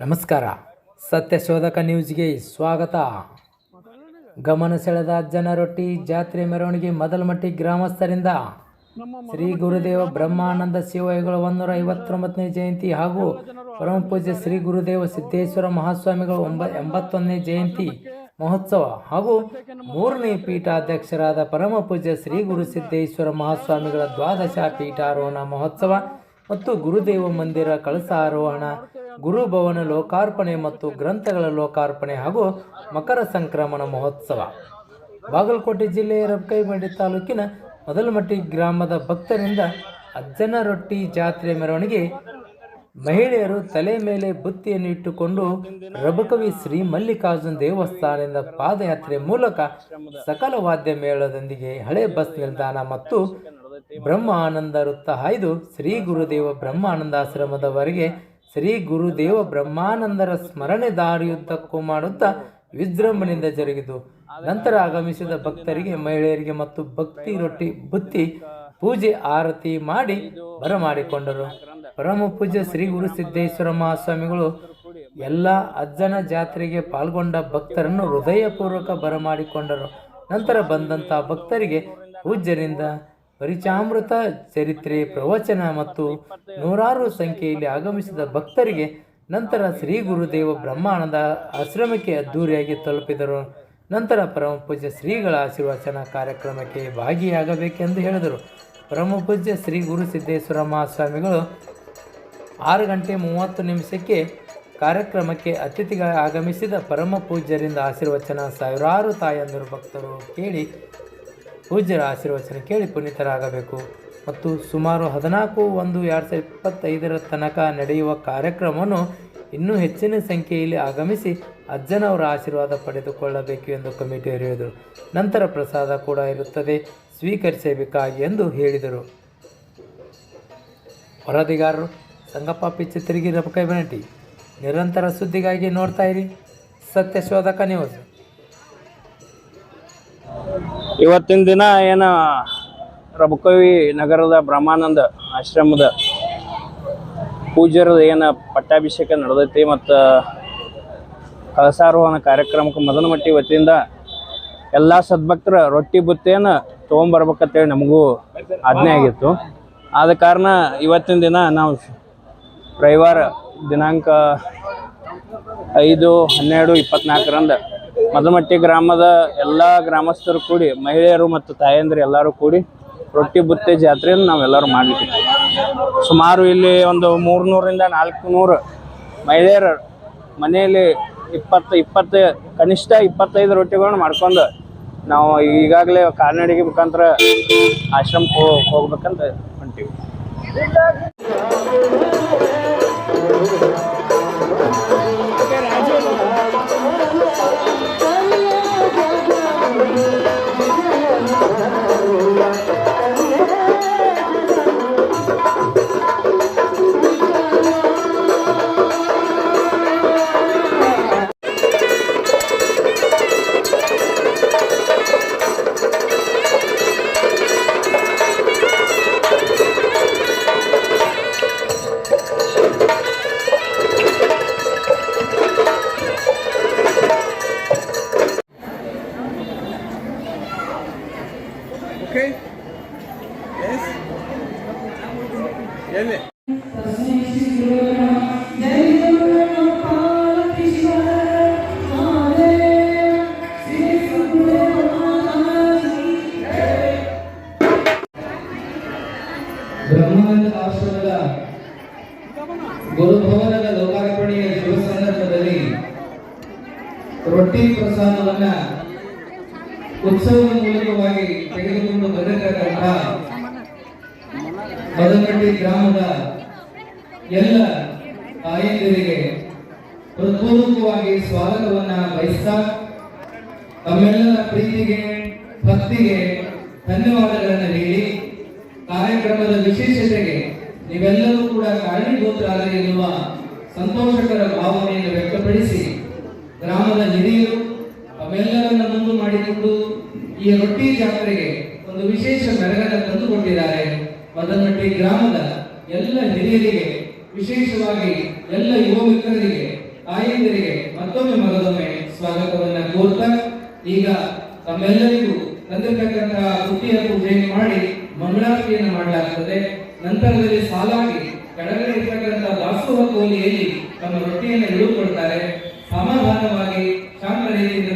ನಮಸ್ಕಾರ. ಸತ್ಯಶೋಧಕ ನ್ಯೂಸ್ಗೆ ಸ್ವಾಗತ. ಗಮನ ಸೆಳೆದ ಜನರೊಟ್ಟಿ ಜಾತ್ರೆ ಮೆರವಣಿಗೆ ಮೊದಲಮಟ್ಟಿ ಗ್ರಾಮಸ್ಥರಿಂದ ಶ್ರೀ ಗುರುದೇವ ಬ್ರಹ್ಮಾನಂದ ಶಿವಯುಗಳ ಒಂದೂರ ಐವತ್ತೊಂಬತ್ತನೇ ಜಯಂತಿ ಹಾಗೂ ಪರಮಪೂಜ್ಯ ಶ್ರೀ ಗುರುದೇವ ಸಿದ್ದೇಶ್ವರ ಮಹಾಸ್ವಾಮಿಗಳ ಒಂಬ, ಎಂಬತ್ತೊಂದನೇ ಜಯಂತಿ ಮಹೋತ್ಸವ ಹಾಗೂ ಮೂರನೇ ಪೀಠಾಧ್ಯಕ್ಷರಾದ ಪರಮಪೂಜ್ಯ ಶ್ರೀ ಗುರು ಸಿದ್ದೇಶ್ವರ ಮಹಾಸ್ವಾಮಿಗಳ ದ್ವಾದಶ ಪೀಠಾರೋಹಣ ಮಹೋತ್ಸವ ಮತ್ತು ಗುರುದೇವ ಮಂದಿರ ಕಳಸಾರೋಹಣ ಗುರುಭವನ ಲೋಕಾರ್ಪಣೆ ಮತ್ತು ಗ್ರಂಥಗಳ ಲೋಕಾರ್ಪಣೆ ಹಾಗೂ ಮಕರ ಸಂಕ್ರಮಣ ಮಹೋತ್ಸವ. ಬಾಗಲಕೋಟೆ ಜಿಲ್ಲೆಯ ರಬ್ಕೈಮಂಡಿ ತಾಲೂಕಿನ ಮೊದಲಮಟ್ಟಿ ಗ್ರಾಮದ ಭಕ್ತರಿಂದ ಅಜ್ಜನ ರೊಟ್ಟಿ ಜಾತ್ರೆ ಮೆರವಣಿಗೆ ಮಹಿಳೆಯರು ತಲೆ ಮೇಲೆ ಬುತ್ತಿಯನ್ನು ಇಟ್ಟುಕೊಂಡು ರಬಕವಿ ಶ್ರೀ ಮಲ್ಲಿಕಾರ್ಜುನ ದೇವಸ್ಥಾನದಿಂದ ಪಾದಯಾತ್ರೆ ಮೂಲಕ ಸಕಲ ವಾದ್ಯ ಮೇಳದೊಂದಿಗೆ ಹಳೆ ಬಸ್ ನಿಲ್ದಾಣ ಮತ್ತು ಬ್ರಹ್ಮ ಆನಂದ ವೃತ್ತ ಹಾಯ್ದು ಶ್ರೀ ಗುರುದೇವ ಬ್ರಹ್ಮಾನಂದಾಶ್ರಮದವರೆಗೆ ಶ್ರೀ ಗುರುದೇವ ಬ್ರಹ್ಮಾನಂದರ ಸ್ಮರಣೆ ದಾರಿಯುದ್ದಕ್ಕೂ ಮಾಡುತ್ತಾ ವಿಜೃಂಭಣೆಯಿಂದ ಜರುಗಿತು. ನಂತರ ಆಗಮಿಸಿದ ಭಕ್ತರಿಗೆ, ಮಹಿಳೆಯರಿಗೆ ಮತ್ತು ಭಕ್ತಿ ರೊಟ್ಟಿ, ಬುತ್ತಿ, ಪೂಜೆ, ಆರತಿ ಮಾಡಿ ಬರಮಾಡಿಕೊಂಡರು. ಪರಮ ಪೂಜ್ಯ ಶ್ರೀ ಗುರು ಸಿದ್ದೇಶ್ವರ ಮಹಾಸ್ವಾಮಿಗಳು ಎಲ್ಲ ಅಜ್ಜನ ಜಾತ್ರೆಗೆ ಪಾಲ್ಗೊಂಡ ಭಕ್ತರನ್ನು ಹೃದಯಪೂರ್ವಕ ಬರಮಾಡಿಕೊಂಡರು. ನಂತರ ಬಂದಂತಹ ಭಕ್ತರಿಗೆ ಪೂಜ್ಯರಿಂದ ಪರಿಚಾಮೃತ ಚರಿತ್ರೆ, ಪ್ರವಚನ ಮತ್ತು ನೂರಾರು ಸಂಖ್ಯೆಯಲ್ಲಿ ಆಗಮಿಸಿದ ಭಕ್ತರಿಗೆ ನಂತರ ಶ್ರೀ ಗುರುದೇವ ಬ್ರಹ್ಮಾನಂದ ಆಶ್ರಮಕ್ಕೆ ಅದ್ದೂರಿಯಾಗಿ ತಲುಪಿದರು. ನಂತರ ಪರಮ ಪೂಜ್ಯ ಶ್ರೀಗಳ ಆಶೀರ್ವಚನ ಕಾರ್ಯಕ್ರಮಕ್ಕೆ ಭಾಗಿಯಾಗಬೇಕೆಂದು ಹೇಳಿದರು. ಪರಮ ಪೂಜ್ಯ ಶ್ರೀ ಗುರು ಸಿದ್ದೇಶ್ವರ ಮಹಾಸ್ವಾಮಿಗಳು ಆರು ಗಂಟೆ ಮೂವತ್ತು ನಿಮಿಷಕ್ಕೆ ಕಾರ್ಯಕ್ರಮಕ್ಕೆ ಅತಿಥಿಗಳ ಆಗಮಿಸಿದ ಪರಮ ಪೂಜ್ಯರಿಂದ ಆಶೀರ್ವಚನ ಸಾವಿರಾರು ತಾಯಂದಿರು ಭಕ್ತರು ಕೇಳಿ ಪೂಜ್ಯರ ಆಶೀರ್ವಚನ ಕೇಳಿ ಪುನೀತರಾಗಬೇಕು. ಮತ್ತು ಸುಮಾರು ಹದಿನಾಲ್ಕು ಒಂದು ಎರಡು ಸಾವಿರದ ಇಪ್ಪತ್ತೈದರ ತನಕ ನಡೆಯುವ ಕಾರ್ಯಕ್ರಮವನ್ನು ಇನ್ನೂ ಹೆಚ್ಚಿನ ಸಂಖ್ಯೆಯಲ್ಲಿ ಆಗಮಿಸಿ ಅಜ್ಜನವರ ಆಶೀರ್ವಾದ ಪಡೆದುಕೊಳ್ಳಬೇಕು ಎಂದು ಕಮಿಟಿ ಹೇಳಿದರು. ನಂತರ ಪ್ರಸಾದ ಕೂಡ ಇರುತ್ತದೆ. ಸ್ವೀಕರಿಸಬೇಕಾಗಿ ಎಂದು ಹೇಳಿದರು. ವರದಿಗಾರರು, ಸಂಗಪ್ಪ ಪಿಚ್ಚತಿರಿಗೆ ರಬಕೈ ಬನಟಿ ನಿರಂತರ ಸುದ್ದಿಗಾಗಿ ನೋಡ್ತಾ ಇರಿ. ಸತ್ಯಶೋಧಕ ನ್ಯೂಸ್. ಇವತ್ತಿನ ದಿನ ಏನು ರಬಕವಿ ನಗರದ ಬ್ರಹ್ಮಾನಂದ ಆಶ್ರಮದ ಪೂಜ್ಯರದ ಏನು ಪಟ್ಟಾಭಿಷೇಕ ನಡೆದೈತಿ ಮತ್ತು ಕಳಸಾರೋಹಣ ಕಾರ್ಯಕ್ರಮಕ್ಕೆ ಮದನಮಟ್ಟಿ ವತಿಯಿಂದ ಎಲ್ಲ ಸದ್ಭಕ್ತರ ರೊಟ್ಟಿ ಬುತ್ತಿಯನ್ನು ತೊಗೊಂಬರ್ಬೇಕಂತೇಳಿ ನಮಗೂ ಆಜ್ಞೆ ಆಗಿತ್ತು. ಆದ ಕಾರಣ ಇವತ್ತಿನ ದಿನ ನಾವು ರವಿವಾರ ದಿನಾಂಕ ಐದು ಹನ್ನೆರಡು ಇಪ್ಪತ್ನಾಲ್ಕರಂದು ಮದಮಟ್ಟಿ ಗ್ರಾಮದ ಎಲ್ಲ ಗ್ರಾಮಸ್ಥರು ಕೂಡಿ, ಮಹಿಳೆಯರು ಮತ್ತು ತಾಯಂದಿರು ಎಲ್ಲರೂ ಕೂಡಿ ರೊಟ್ಟಿ ಬುತ್ತಿ ಜಾತ್ರೆಯನ್ನು ನಾವೆಲ್ಲರೂ ಮಾಡಲಿಕ್ಕೆ ಸುಮಾರು ಇಲ್ಲಿ ಒಂದು ಮೂರ್ನೂರಿಂದ ನಾಲ್ಕು ನೂರು ಮಹಿಳೆಯರು ಮನೆಯಲ್ಲಿ ಇಪ್ಪತ್ತು ಇಪ್ಪತ್ತು, ಕನಿಷ್ಠ ಇಪ್ಪತ್ತೈದು ರೊಟ್ಟಿಗಳನ್ನ ಮಾಡ್ಕೊಂಡು ನಾವು ಈಗಾಗಲೇ ಕಾಲ್ನಡಿಗೆ ಮುಖಾಂತರ ಆಶ್ರಮಕ್ಕೆ ಹೋಗ್ಬೇಕಂತ ಹೊಂಟೀವಿ? ಬ್ರಹ್ಮಾನಂದ ಆಶ್ರಮದ ಗುರುಭವನದ ಲೋಕಾರ್ಪಣೆಯ ಶುಭ ಸಂದರ್ಭದಲ್ಲಿ ರೊಟ್ಟಿ ಪ್ರಸಾದವನ್ನ ಉತ್ಸವದ ಮೂಲಕವಾಗಿ ತೆಗೆದುಕೊಂಡು ಬಂದಿರತಕ್ಕಂಥ ಮದನಹಳ್ಳಿ ಗ್ರಾಮದ ಎಲ್ಲ ತಾಯಂದಿರಿಗೆ ಹೃತ್ಪೂರ್ವಕವಾಗಿ ಸ್ವಾಗತವನ್ನ ಬಯಸ್ತಾ ತಮ್ಮೆಲ್ಲರ ಪ್ರೀತಿಗೆ, ಭಕ್ತಿಗೆ ಧನ್ಯವಾದಗಳನ್ನು ನೀಡಿ ಕಾರ್ಯಕ್ರಮದ ವಿಶೇಷತೆಗೆ ನೀವೆಲ್ಲರೂ ಕೂಡ ಕಾರಣೀಭೂತರಾದರೆ ಎನ್ನುವ ಸಂತೋಷಕರ ಭಾವನೆಯನ್ನು ವ್ಯಕ್ತಪಡಿಸಿ ಗ್ರಾಮದ ಹಿರಿಯರು ಅವೆಲ್ಲರನ್ನ ಮುಂದೆ ಮಾಡಿಕೊಂಡು ಈ ರೊಟ್ಟಿ ಜಾತ್ರೆಗೆ ಒಂದು ವಿಶೇಷ ಮೆರಗನ್ನು ತಂದುಕೊಟ್ಟಿದ್ದಾರೆ. ಮದನಟ್ಟಿ ಗ್ರಾಮದ ಎಲ್ಲ ಹಿರಿಯರಿಗೆ, ವಿಶೇಷವಾಗಿ ಎಲ್ಲ ಯುವ ಮಿತ್ರರಿಗೆ, ತಾಯಂದಿರಿಗೆ ಮತ್ತೊಮ್ಮೆ ಮಗದೊಮ್ಮೆ ಸ್ವಾಗತವನ್ನು ಕೋರ್ತಾ ಈಗ ತಮ್ಮೆಲ್ಲರಿಗೂ ತಂದಿರತಕ್ಕಂತಹ ಪುಟ್ಟಿಯ ಪೂಜೆ ಮಾಡಿ ಮಂಗಳಾರತಿಯನ್ನು ಮಾಡಲಾಗುತ್ತದೆ ನಂತರದಲ್ಲಿ ಸಾಲಾಗಿ ಕೆಳಗಡೆ ಇರ್ತಕ್ಕಂಥ ದಾಸೋಹ ಕೋಲಿಯಲ್ಲಿ ತಮ್ಮ ರೊಟ್ಟಿಯನ್ನು ಇಳಿದುಕೊಳ್ತಾರೆ ಸಮಾಧಾನವಾಗಿ ಶಾಂತ ರೀತಿಯಿಂದ